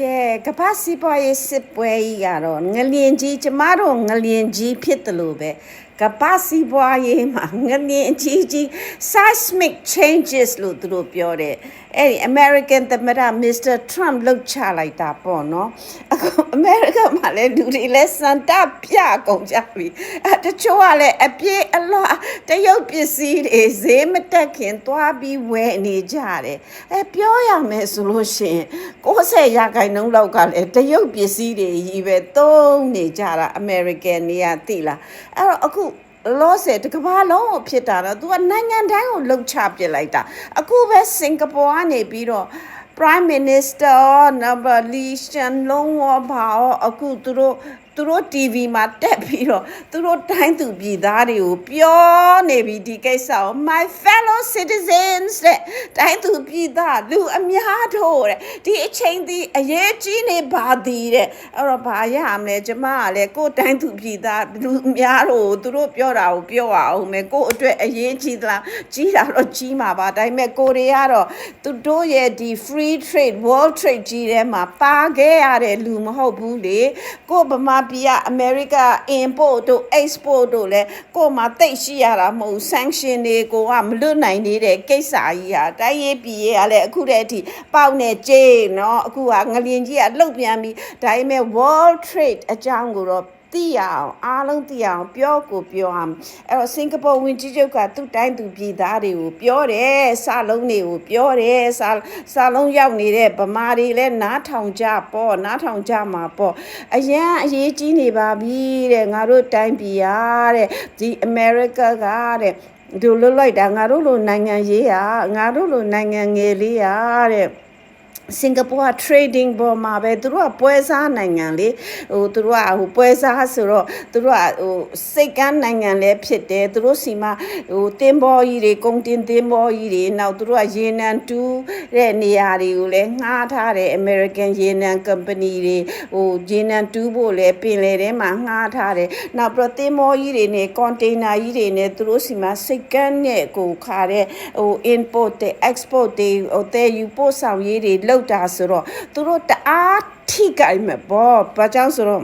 ကဲကပ္ပစီပွားရေးစစ်ပွဲကြီးကတော့ငလျင်ကြီးကျမတို့ငလျင်ကြီးဖြစ်တယ်လို့ပဲကပ္ပစီပွားရေးမှာငလျင်ကြီးကြီး seismic changes လို့သူတို့ပြောတယ်အဲ့ဒီ American သမ္မတ Mr. Trump လှုပ်ချလိုက်တာပေါ့နော် အခု America မှာလည်းလူတွေလည်းစန္ဒပြကုန်ကြပြီအဲတချို့ကလည်းအပြေးအလွှာတရုတ်ပစ္စည်းတွေဈေးမတက်ခင်သွားပြီးဝယ်နေကြတယ်အဲပြောရမယ်ဆိုလို့ရှိရင်60ရာခိုင်နှုန်းလောက်ကလည်းတရုတ်ပစ္စည်းတွေကြီးပဲသုံးနေကြတာ American တွေကသိလားအဲ့တော့အခုလောဆယ်တကဘာလုံးကိုဖြစ်တာတော့ तू ကနိုင်ငံတိုင်းကိုလှုပ်ချပစ်လိုက်တာအခုပဲစင်ကာပူကနေပြီးတော့ Prime Minister number Lee Hsien Loong ရောဘာရောအခုသူတို့ သူတို့ TV မှာတက်ပြီးတော့သူတို့တိုင်းသူပြည်သားတွေကိုပြောနေပြီဒီကိစ္စကို my fellow citizens တဲ့တိုင်းသူပြည်သားလူအများတို့တဲ့ဒီအချိန်ဒီအရေးကြီးနေပါသည်တဲ့အဲ့တော့ဘာရမလဲကျမကလည်းကိုယ်တိုင်းသူပြည်သားလူအများတို့ကိုသူတို့ပြောတာကိုပြောအောင်မယ်ကိုယ့်အတွက်အရေးကြီးသလားကြီးတာတော့ကြီးမှာပါဒါပေမဲ့ကိုတွေကတော့သူတို့ရဲ့ဒီ free trade world trade ကြီးထဲမှာပါခဲ့ရတဲ့လူမဟုတ်ဘူးလေကိုဗမာပြည်ကအမေရိက import တို့ export တို့လဲကိုမှတိတ်ရှိရတာမဟုတ်ဘူး sanction တွေကိုကမလွတ်နိုင်နေတဲ့ကိစ္စကြီးဟာတိုင်းရေးပြည်ရေးကလည်းအခုတည်းအထိပေါက်နေကြေးเนาะအခုကငလျင်ကြီးကလှုပ်ပြန်ပြီးဒါပေမဲ့ world trade အကြောင်းကိုတော့ သိရအောင်အားလုံးသိရအောင်ပြောကိုပြောအောင်အဲ့တော့စင်ကာပူဝင်ကြီးချုပ်ကသူ့တိုင်းသူပြည်သားတွေကိုပြောတယ်စာလုံးတွေကိုပြောတယ်စာစာလုံးရောက်နေတဲ့ဗမာတွေလည်းနားထောင်ကြပေါ့နားထောင်ကြမှာပေါ့အရန်အရေးကြီးနေပါပြီတဲ့ငါတို့တိုင်းပြည်ရတဲ့ဒီ America ကတဲ့ဒီလွတ်လိုက်တာငါတို့လိုနိုင်ငံရေးရငါတို့လိုနိုင်ငံငယ်လေးရတဲ့ စင်ကာပူက trading ပေါ်မှာပဲသူတို့ကပွဲစားနိုင်ငံလေဟိုသူတို့ကဟိုပွဲစားဆိုတော့သူတို့ကဟိုစိတ်ကန်းနိုင်ငံလည်းဖြစ်တယ်သူတို့စီမှာဟိုတင်းဘောကြီးတွေကုန်တင်တင်းဘောကြီးတွေနောက်သူတို့ကရေနံတူးတဲ့နေရာတွေကိုလည်းငှားထားတယ် American ရေနံ company တွေဟိုရေနံတူးဖို့လည်းပင်လယ်ထဲမှာငှားထားတယ်နောက်ပြီးတော့တင်းဘောကြီးတွေနဲ့ container ကြီးတွေနဲ့သူတို့စီမှာစိတ်ကန်းနဲ့ကိုခါတဲ့ဟို import တွေ export တွေဟိုတဲ့ယူပို့ဆောင်ရေးတွေလုပ်တာဆိုတော့သူတို့တအားထိကြိုက်မှာပေါ့ဘာကြောင့်ဆိုတော့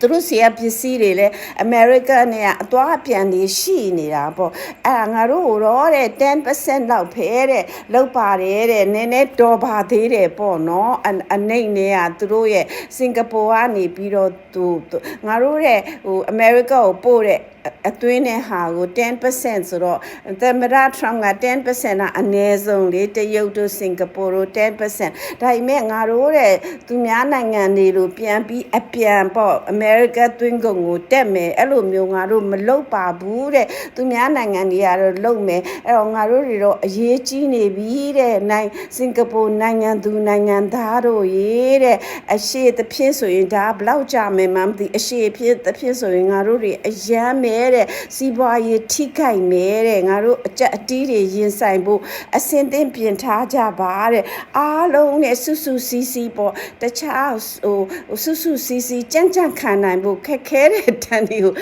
သူတို့စီရပစ္စည်းတွေလည်းအမေရိကန်နဲ့အသွားပြန်နေရှိနေတာပေါ့အဲ့ဒါငါတို့တော့တဲ့10%လောက်ဖဲတဲ့လောက်ပါတယ်တဲ့နည်းနည်းတော်ပါသေးတယ်ပေါ့နော်အအနိုင်နဲ့ကသူတို့ရဲ့စင်ကာပူကနေပြီးတော့သူငါတို့တဲ့ဟိုအမေရိကကိုပို့တဲ့ အသွင်းတဲ့ဟာကို10%ဆိုတော့သမ္မတ Trump က10%ကအနည်းဆုံးလေတရုတ်တို့စင်ကာပူတို့10%ဒါပေမဲ့ငါတို့တဲ့သူများနိုင်ငံတွေလိုပြန်ပြီးအပြန်ပေါ့အမေရိကသွင်းကုန်ကိုတက်မယ်အဲ့လိုမျိုးငါတို့မလုပ်ပါဘူးတဲ့သူများနိုင်ငံတွေကတော့လုပ်မယ်အဲ့တော့ငါတို့တွေတော့အရေးကြီးနေပြီတဲ့နိုင်စင်ကာပူနိုင်ငံသူနိုင်ငံသားတို့ရေးတဲ့အရှိသဖြင့်ဆိုရင်ဒါဘလောက်ကြာမယ်မှမသိအရှိဖြစ်သဖြင့်ဆိုရင်ငါတို့တွေအယမ်းမယ်တဲ့စီးပွားရေးထိခိုက်မယ်တဲ့ငါတို့အကြက်အတီးတွေရင်ဆိုင်ဖို့အစင်သင့်ပြင်ထားကြပါတဲ့အားလုံးနဲ့ဆူဆူစီးစီးပေါ့တခြားဟိုဆူဆူစီးစီးကြမ်းကြမ်းခံနိုင်ဖို့ခက်ခဲတဲ့တန်တွေကို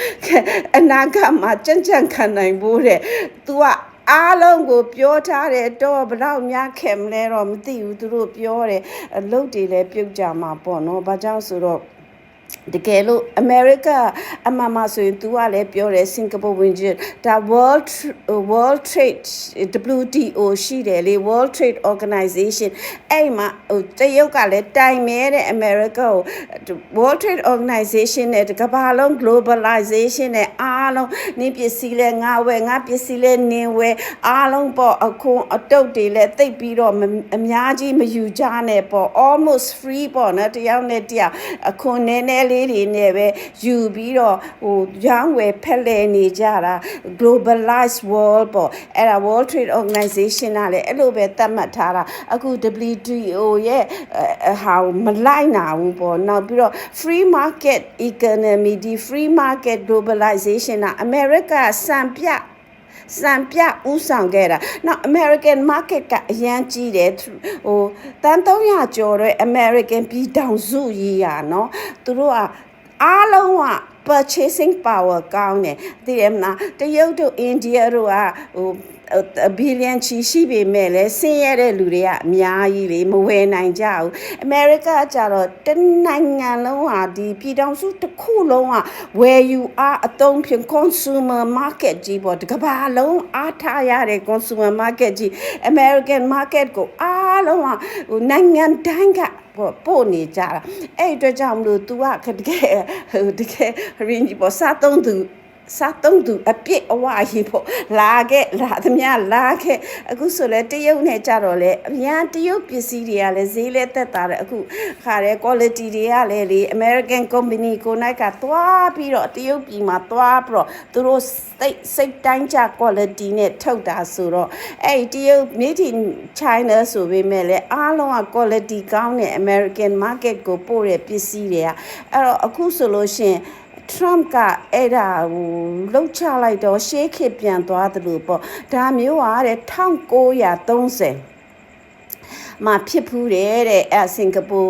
အနာဂတ်မှာကြမ်းကြမ်းခံနိုင်ဖို့တဲ့ तू ကအားလုံးကိုပြောထားတယ်တော့ဘလောက်များခင်မလဲတော့မသိဘူးသူတို့ပြောတယ်အလုပ်တွေလည်းပြုတ်ကြမှာပေါ့နော်ဘာကြောင့်ဆိုတော့ တကယ်လို့ America အမှန်မှဆိုရင် तू ကလည်းပြောတယ်စင်ကာပူဝင်ကြီးဒါ World World Trade WTO ရှိတယ်လေ World Trade Organization အဲ့မှာဟိုတရုတ်ကလည်းတိုင်မဲတဲ့ America ကို World Trade Organization နဲ့တကမ္ဘာလုံး globalization နဲ့အားလုံးနင်းပစ္စည်းလဲငါဝယ်ငါပစ္စည်းလဲနင်းဝယ်အားလုံးပေါ့အခုအတုတ်တွေလဲတိတ်ပြီးတော့အများကြီးမယူကြနဲ့ပေါ့ almost free ပေါ့နော်တယောက်နဲ့တယောက်အခုနည်းနည်းလေးတွေနဲ့ပဲယူပြီးတော့ဟိုရောင်းဝယ်ဖက်လဲနေကြတာ globalized world ပေါ့အဲ့ဒါ World Trade Organization ကလည်းအဲ့လိုပဲသတ်မှတ်ထားတာအခု WTO ရဲ့ဟာမလိုက်နာဘူးပေါ့နောက်ပြီးတော့ free market economy ဒီ free market globalization က America စံပြ စံပြဥဆောင်ခဲ့တာနောက် American market ကအရန်ကြီးတယ်ဟိုတန်300ကျော်တဲ့ American ပြည်တောင်စုကြီးရာနော်သူတို့ကအားလုံးက purchasing power ကောင်းတယ်သိရမလားတရုတ်တို့အိန္ဒိယတို့ကဟို ဘီလီယံချီရှိပေမဲ့လည်းဆင်းရဲတဲ့လူတွေကအများကြီးလေမဝယ်နိုင်ကြဘူးအမေရိကကျတော့တနိုင်ငံလုံးဟာဒီပြည်ထောင်စုတစ်ခုလုံးဟာဝယ်ယူအားအသုံးဖြင့် consumer market ကြီးပေါ့ဒီကမ္ဘာလုံးအားထားရတဲ့ consumer market ကြီး American market ကိုအားလုံးဟာဟိုနိုင်ငံတိုင်းကပေါ့ပို့နေကြတာအဲ့အတွက်ကြောင့်မလို့ तू ကတကယ်ဟိုတကယ်ရင်းကြီးပေါ့စားသုံးသူ စားသုံးသူအပြစ်အဝါကြီးပေါ့လာခဲ့လာသမျှလာခဲ့အခုဆိုလဲတရုတ်နဲ့ကြတော့လဲအများတရုတ်ပစ္စည်းတွေကလည်းဈေးလဲတက်တာတယ်အခုခါတဲ့ quality တွေကလည်းလေ American company ကိုနိုင်ကသွားပြီးတော့တရုတ်ပြည်မှာသွားပြီးတော့သူတို့စိတ်စိတ်တိုင်းကြ quality နဲ့ထုတ်တာဆိုတော့အဲ့ဒီတရုတ် made in China ဆိုပေမဲ့လည်းအားလုံးက quality ကောင်းတဲ့ American market ကိုပို့တဲ့ပစ္စည်းတွေကအဲ့တော့အခုဆိုလို့ရှိရင် Trump ကအဲ့ဒါဟိုလှုပ်ချလိုက်တော့ရှေးခေတ်ပြန်သွားတယ်လို့ပေါ့ဒါမျိုးဟာတဲ့1930 မှာဖြစ်ဖူးတယ်တဲ့အဲစင်ကာပူ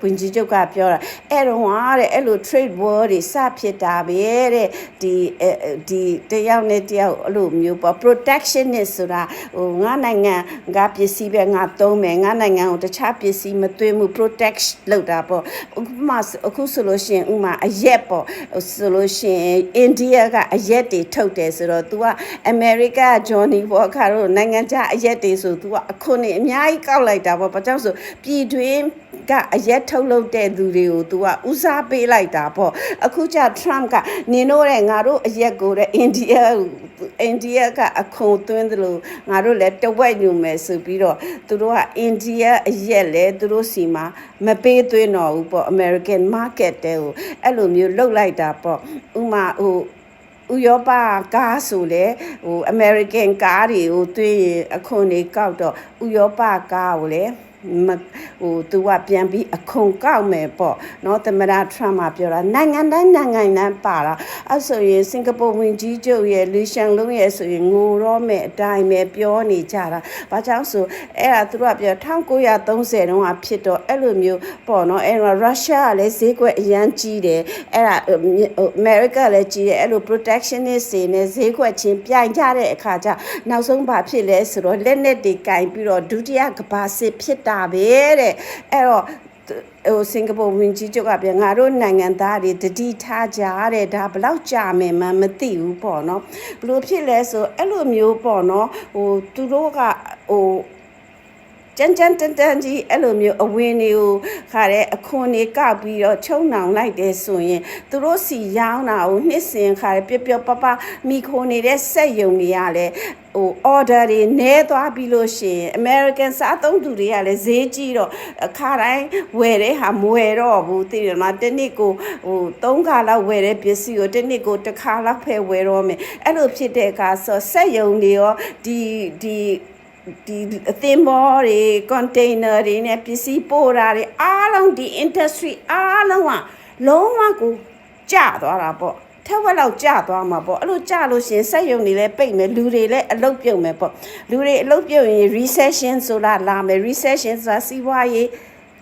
ဝင်ကြီးချုပ်ကပြောတာအဲ့တော့ဟာတဲ့အဲ့လို trade war တွေစဖြစ်တာပဲတဲ့ဒီဒီတယောက်နဲ့တယောက်အဲ့လိုမျိုးပေါ့ protectionist ဆိုတာဟိုငါနိုင်ငံငါပစ္စည်းပဲငါသုံးမယ်ငါနိုင်ငံကိုတခြားပစ္စည်းမသွင်းဘူး protect လုပ်တာပေါ့ဥပမာအခုဆိုလို့ရှိရင်ဥပမာအရက်ပေါ့ဆိုလို့ရှိရင်အိန္ဒိယကအရက်တွေထုတ်တယ်ဆိုတော့ तू ကအမေရိကဂျွန်နီဘောခါတို့နိုင်ငံခြားအရက်တွေဆို तू ကအခွန်နေအများကြီးကောက်လိုက်တာပေါ့ဘာကြောင့်ဆိုပြည်တွင်းကအရက်ထုတ်လုပ်တဲ့သူတွေကို तू ကဦးစားပေးလိုက်တာပေါ့အခုကျ Trump ကနင်တို့တဲ့ငါတို့အရက်ကိုတဲ့အိန္ဒိယအိန္ဒိယကအခွန်သွင်းတယ်လို့ငါတို့လည်းတဝက်ညူမယ်ဆိုပြီးတော့သူတို့ကအိန္ဒိယအရက်လဲသူတို့စီမှာမပေးသွင်းတော့ဘူးပေါ့ American market တဲကိုအဲ့လိုမျိုးလှုပ်လိုက်တာပေါ့ဥမာဟို ဥရောပကားဆိုလေဟို American ကားတွေကိုတွင်းရင်အခွန်တွေကောက်တော့ဥရောပကားကိုလေမ ဟိုသူကပြန်ပြီးအခုံကောက်မယ်ပေါ့နော်သမရထရမပြောတာနိုင်ငံတိုင်းနိုင်ငံတိုင်းပါတာအဲ့ဆိုရင်စင်ကာပူဝင်ကြီးချုပ်ရဲ့လီရှန်လုံးရဲ့ဆိုရင်ငိုတော့မယ်အတိုင်းပဲပြောနေကြတာဘာကြောင့်ဆိုအဲ့ဒါသူကပြော1930တုန်းကဖြစ်တော့အဲ့လိုမျိုးပေါ့နော်အဲ့တော့ရုရှားကလည်းဈေးကွက်အရန်ကြီးတယ်အဲ့ဒါအမေရိကလည်းကြီးတယ်အဲ့လို protectionist တွေနဲ့ဈေးကွက်ချင်းပြိုင်ကြတဲ့အခါကျနောက်ဆုံးဘာဖြစ်လဲဆိုတော့လက်နက်တွေကင်ပြီးတော့ဒုတိယကမ္ဘာစစ်ဖြစ်တာပဲတဲ့အဲ့တော့ဟိုစင်ကာပူဝင်ကြီးချုပ်ကပြန်ငါတို့နိုင်ငံသားတွေတတိထားကြတဲ့ဒါဘလောက်ကြာမယ်မှမသိဘူးပေါ့နော်ဘလို့ဖြစ်လဲဆိုအဲ့လိုမျိုးပေါ့နော်ဟိုသူတို့ကဟို ကြမ်းကြမ်းတန်တန်ကြီးအဲ့လိုမျိုးအဝင်တွေကိုခါတဲ့အခွန်တွေကောက်ပြီးတော့ချုံနှောင်လိုက်တယ်ဆိုရင်သူတို့စီရောင်းတာကိုနှစ်စင်ခါပျော့ပျော့ပပမိခိုနေတဲ့စက်ယုံတွေကလည်းဟို order တွေနဲသွားပြီးလို့ရှိရင် American စားသုံးသူတွေကလည်းဈေးကြီးတော့အခါတိုင်းဝယ်တဲ့ဟာမဝယ်တော့ဘူးသိတယ်မလားတစ်နှစ်ကိုဟို၃ခါလောက်ဝယ်တဲ့ပစ္စည်းကိုတစ်နှစ်ကိုတစ်ခါလောက်ဖယ်ဝယ်တော့မယ်အဲ့လိုဖြစ်တဲ့အခါဆိုစက်ယုံတွေရောဒီဒီ ဒီအသင်းဘောတွေ container တွေနဲ့ပစ္စည်းပို့တာတွေအားလုံးဒီ industry အားလုံးကလုံးဝကိုကျသွားတာပေါ့ထက်ဝက်လောက်ကျသွားမှာပေါ့အဲ့လိုကျလို့ရှရင်စက်ယုံတွေလည်းပိတ်မယ်လူတွေလည်းအလုတ်ပြုတ်မယ်ပေါ့လူတွေအလုတ်ပြုတ်ရင် recession ဆိုတာလာမယ် recession ဆိုတာစီးပွားရေး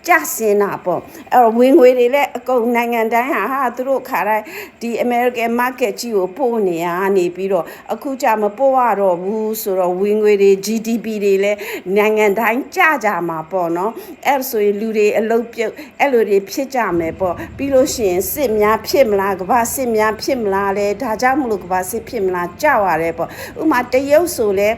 ကြဆင်းတာပေါ့အဲ့တော့ဝင်ငွေတွေလည်းအကုန်နိုင်ငံတိုင်းဟာဟာသူတို့ခါတိုင်းဒီ American market ကြီးကိုပို့နေရနေပြီးတော့အခုကြမပို့ရတော့ဘူးဆိုတော့ဝင်ငွေတွေ GDP တွေလည်းနိုင်ငံတိုင်းကြကြမှာပေါ့နော်အဲ့ဆိုရင်လူတွေအလုတ်ပြုတ်အဲ့လိုတွေဖြစ်ကြမယ်ပေါ့ပြီးလို့ရှိရင်စစ်များဖြစ်မလားကမ္ဘာစစ်များဖြစ်မလားလဲဒါကြောင့်မလို့ကမ္ဘာစစ်ဖြစ်မလားကြောက်ရတယ်ပေါ့ဥမာတရုတ်ဆိုလဲ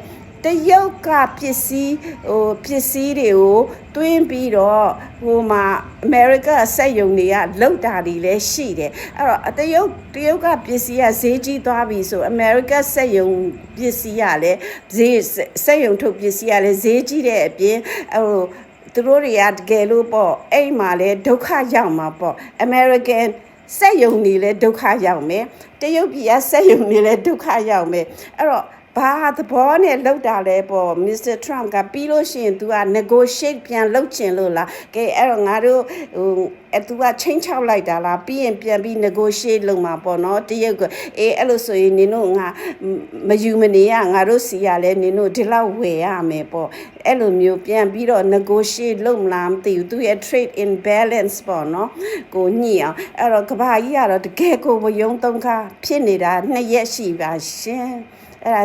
တရုတ်ကပစ္စည်းဟိုပစ္စည်းတွေကိုတွင်းပြီးတော့ဟိုမှာအမေရိကစက်ယုံတွေကလောက်တာတွေလည်းရှိတယ်အဲ့တော့တရုတ်တရုတ်ကပစ္စည်းကဈေးကြီးသွားပြီဆိုအမေရိကစက်ယုံပစ္စည်းကလည်းဈေးစက်ယုံထုတ်ပစ္စည်းကလည်းဈေးကြီးတဲ့အပြင်ဟိုသူတို့တွေကတကယ်လို့ပေါ့အဲ့မှာလဲဒုက္ခရောက်မှာပေါ့ American စက်ယုံနေလဲဒုက္ခရောက်မယ်တရုတ်ပြည်ကစက်ယုံနေလဲဒုက္ခရောက်မယ်အဲ့တော့ ဘာသဘောနဲ့လောက်တာလဲပေါ့မစ္စတာထရမ့်ကပြီးလို့ရှိရင် तू က negotiate ပြန်လုပ်ချင်လို့လားကဲအဲ့တော့ငါတို့ဟိုအဲ तू ကချင်းချောက်လိုက်တာလားပြီးရင်ပြန်ပြီး negotiate လုပ်မှာပေါ့နော်တရုတ်ကအေးအဲ့လိုဆိုရင်နင်တို့ငါမယူမနေရငါတို့စီရလဲနင်တို့ဒီလောက်ဝယ်ရမယ်ပေါ့အဲ့လိုမျိုးပြန်ပြီးတော့ negotiate လုပ်မလားမသိဘူးသူရဲ့ trade imbalance ပေါ့နော်ကိုညှိအောင်အဲ့တော့ကဘာကြီးကတော့တကယ်ကိုဝယုံသုံးခါဖြစ်နေတာနှစ်ရက်ရှိပါရှင်အဲ့ဒါ